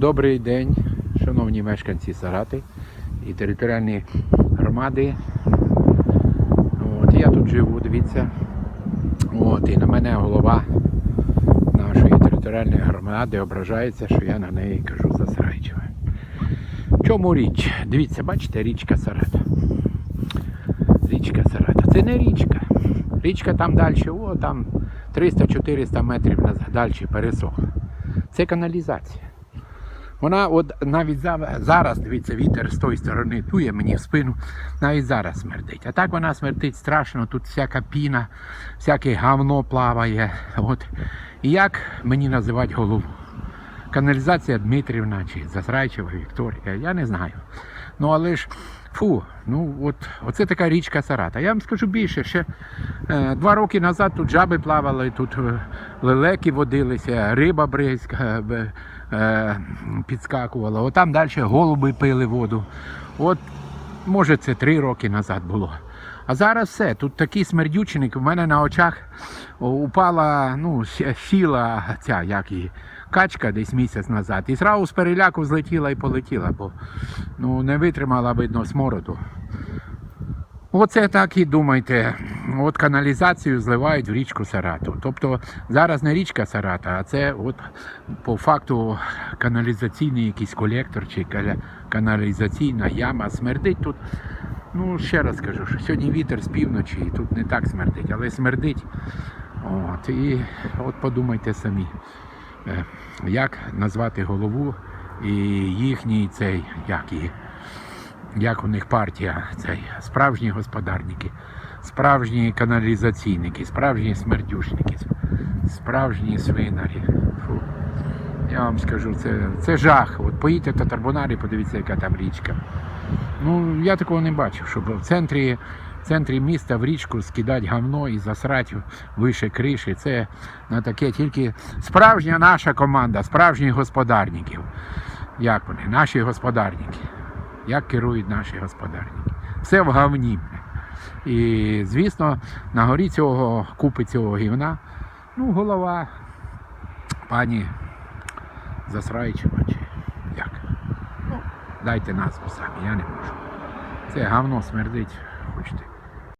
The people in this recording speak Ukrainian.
Добрий день, шановні мешканці Сарати і територіальні громади. От, я тут живу, дивіться. От, і на мене голова нашої територіальної громади ображається, що я на неї кажу засрайчиве. В чому річ? Дивіться, бачите, річка Сарата. Річка Сарата. Це не річка. Річка там далі, о, там 300-400 метрів далі пересохла. Це каналізація. Вона от навіть за- зараз, дивіться, вітер з тої сторони дує мені в спину, навіть зараз смердить. А так вона смердить страшно, тут всяка піна, всяке гавно плаває. От. І як мені називати голову? Каналізація Дмитрівна чи Засрайчева Вікторія, я не знаю. Ну але ж, фу, ну от оце така річка Сарата. Я вам скажу більше, ще е, два роки назад тут жаби плавали, тут е, лелеки водилися, риба бризка е, підскакувала. Отам далі голуби пили воду. От, може, це три роки назад було. А зараз все. Тут такий смердючник. В мене на очах упала, ну, сіла ця, як її, качка десь місяць назад. І зразу з переляку злетіла і полетіла, бо ну, не витримала, видно, смороду. Оце так і думайте. От каналізацію зливають в річку Сарату. Тобто зараз не річка Сарата, а це от по факту каналізаційний якийсь колектор чи каналізаційна яма смердить тут. Ну, ще раз кажу, що сьогодні вітер з півночі, і тут не так смердить, але смердить. От, і от подумайте самі, е, як назвати голову і їхній цей, як її, як у них партія, цей, справжні господарники, справжні каналізаційники, справжні смердюшники, справжні свинарі. Фу. Я вам скажу, це, це жах. От поїдьте до Тарбонарі, подивіться, яка там річка. Ну, я такого не бачив, щоб в центрі, в центрі міста в річку скидати гавно і засрати вище криші. Це на таке тільки справжня наша команда, справжніх господарників. Як вони? Наші господарники. Як керують наші господарники? Все в гавні. І, звісно, на горі цього купи цього гівна, ну, голова пані Засраїчева чи як. Ну, дайте назву самі, я не можу. Це гавно смердить, хочете.